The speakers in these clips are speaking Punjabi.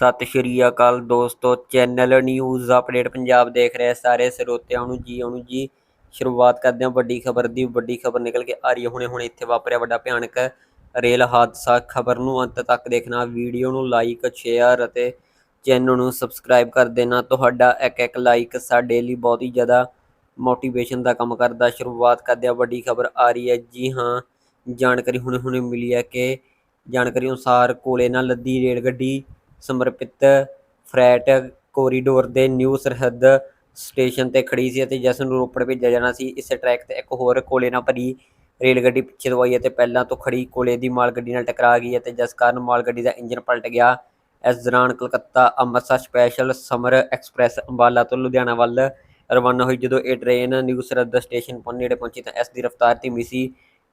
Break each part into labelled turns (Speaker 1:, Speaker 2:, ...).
Speaker 1: ਸਤਿ ਸ਼੍ਰੀ ਅਕਾਲ ਦੋਸਤੋ, ਚੈਨਲ ਨਿਊਜ਼ ਅਪਡੇਟ ਪੰਜਾਬ ਦੇਖ ਰਹੇ ਸਾਰੇ ਸਰੋਤਿਆਂ ਨੂੰ ਜੀ ਆਉਣ ਜੀ। ਸ਼ੁਰੂਆਤ ਕਰਦੇ ਹਾਂ ਵੱਡੀ ਖਬਰ ਦੀ, ਵੱਡੀ ਖਬਰ ਨਿਕਲ ਕੇ ਆ ਰਹੀ ਹੈ। ਹੁਣੇ ਹੁਣੇ ਇੱਥੇ ਵਾਪਰਿਆ ਵੱਡਾ ਭਿਆਨਕ ਰੇਲ ਹਾਦਸਾ। ਖਬਰ ਨੂੰ ਅੰਤ ਤੱਕ ਦੇਖਣਾ, ਵੀਡੀਓ ਨੂੰ ਲਾਈਕ ਸ਼ੇਅਰ ਅਤੇ ਚੈਨਲ ਨੂੰ ਸਬਸਕ੍ਰਾਈਬ ਕਰ ਦੇਣਾ। ਤੁਹਾਡਾ ਇੱਕ ਇੱਕ ਲਾਈਕ ਸਾਡੇ ਲਈ ਬਹੁਤ ਹੀ ਜ਼ਿਆਦਾ ਮੋਟੀਵੇਸ਼ਨ ਦਾ ਕੰਮ ਕਰਦਾ। ਸ਼ੁਰੂਆਤ ਕਰਦੇ ਹਾਂ, ਵੱਡੀ ਖਬਰ ਆ ਰਹੀ ਹੈ। ਜੀ ਹਾਂ, ਜਾਣਕਾਰੀ ਹੁਣੇ ਹੁਣੇ ਮਿਲੀ ਹੈ ਕਿ ਜਾਣਕਾਰੀ ਅਨੁਸਾਰ ਕੋਲੇ ਨਾਲ ਲੱਦੀ ਰੇਲ ਗੱਡੀ ਸਮਰਪਿਤ ਫਰੈਟ ਕੋਰੀਡੋਰ ਦੇ ਨਿਊ ਸਰਹੱਦ ਸਟੇਸ਼ਨ ਤੇ ਖੜੀ ਸੀ ਅਤੇ ਜਿਸ ਨੂੰ ਰੋਪੜ ਭੇਜਿਆ ਜਾਣਾ ਸੀ। ਇਸੇ ਟਰੈਕ ਤੇ ਇੱਕ ਹੋਰ ਕੋਲੇ ਨਾਲ ਭਰੀ ਰੇਲ ਗੱਡੀ ਪਿੱਛੇ ਤੋਂ ਆਈ ਅਤੇ ਪਹਿਲਾਂ ਤੋਂ ਖੜੀ ਕੋਲੇ ਦੀ ਮਾਲ ਗੱਡੀ ਨਾਲ ਟਕਰਾ ਗਈ ਅਤੇ ਜਿਸ ਕਾਰਨ ਮਾਲ ਗੱਡੀ ਦਾ ਇੰਜਨ ਪਲਟ ਗਿਆ। ਇਸ ਦੌਰਾਨ Calcutta Amritsar special summer express Ambala ਤੋਂ ਲੁਧਿਆਣਾ ਵੱਲ ਰਵਾਨਾ ਹੋਈ। ਜਦੋਂ ਇਹ ਟ੍ਰੇਨ ਨਿਊ ਸਰਹੱਦ ਸਟੇਸ਼ਨ ਨੇੜੇ ਪਹੁੰਚੀ ਤਾਂ ਇਸ ਦੀ ਰਫ਼ਤਾਰ ਧੀਮੀ ਸੀ।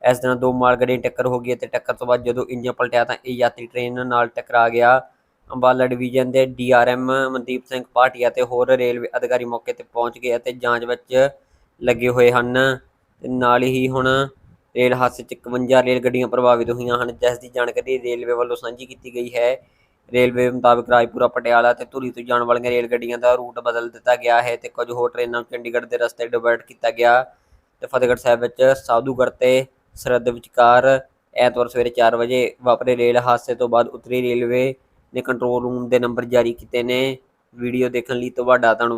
Speaker 1: ਇਸ ਦੌਰਾਨ ਦੋ ਮਾਲ ਗੱਡੀਆਂ ਟੱਕਰ ਹੋ ਗਈ ਅਤੇ ਟੱਕਰ ਤੋਂ ਬਾਅਦ ਜਦੋਂ ਇੰਜਨ ਪਲਟਿਆ ਤਾਂ ਇਹ ਯਾਤਰੀ ਟ੍ਰੇਨ ਨਾਲ ਟਕਰਾ ਗਿਆ। ਅੰਬਾਲਾ ਡਿਵੀਜ਼ਨ ਦੇ ਡੀਆਰਐਮ ਮਨਦੀਪ ਸਿੰਘ ਪਾਟਿਆ ਤੇ ਹੋਰ ਰੇਲਵੇ ਅਧਿਕਾਰੀ ਮੌਕੇ ਤੇ ਪਹੁੰਚ ਗਏ ਅਤੇ ਜਾਂਚ ਵਿੱਚ ਲੱਗੇ ਹੋਏ ਹਨ। ਤੇ ਨਾਲ ਹੀ ਹੁਣ ਰੇਲ ਹਾਦਸੇ 'ਚ 51 ਰੇਲ ਗੱਡੀਆਂ ਪ੍ਰਭਾਵਿਤ ਹੋਈਆਂ ਹਨ, ਜਿਸ ਦੀ ਜਾਣਕਾਰੀ ਰੇਲਵੇ ਵੱਲੋਂ ਸਾਂਝੀ ਕੀਤੀ ਗਈ ਹੈ। ਰੇਲਵੇ ਮੁਤਾਬਕ ਰਾਜਪੁਰਾ, ਪਟਿਆਲਾ ਤੇ ਧੂਰੀ ਤੋਂ ਜਾਣ ਵਾਲੀਆਂ ਰੇਲ ਗੱਡੀਆਂ ਦਾ ਰੂਟ ਬਦਲ ਦਿੱਤਾ ਗਿਆ ਹੈ ਤੇ ਕੁਝ ਹੋਰ ਟ੍ਰੇਨਾਂ ਨੂੰ ਚੰਡੀਗੜ੍ਹ ਦੇ ਰਸਤੇ ਡਿਵਰਟ ਕੀਤਾ ਗਿਆ। ਤੇ ਫਤਿਹਗੜ੍ਹ ਸਾਹਿਬ ਵਿੱਚ ਸਾਧੂਗੜ੍ਹ ਤੇ ਸਰਹੱਦ ਵਿਚਕਾਰ ਐਤਵਾਰ ਸਵੇਰੇ 4 ਵਜੇ ਵਾਪਰੇ ਰੇਲ ਹਾਦਸੇ ਤੋਂ ਬਾਅਦ ਉੱਤਰੀ ਰੇਲਵੇ ਨੇ ਕੰਟਰੋਲ ਰੂਮ ਦੇ ਨੰਬਰ ਜਾਰੀ ਕੀਤੇ ਨੇ। ਵੀਡੀਓ ਦੇਖਣ ਲਈ ਤੁਹਾਡਾ ਧੰਨਵਾਦ।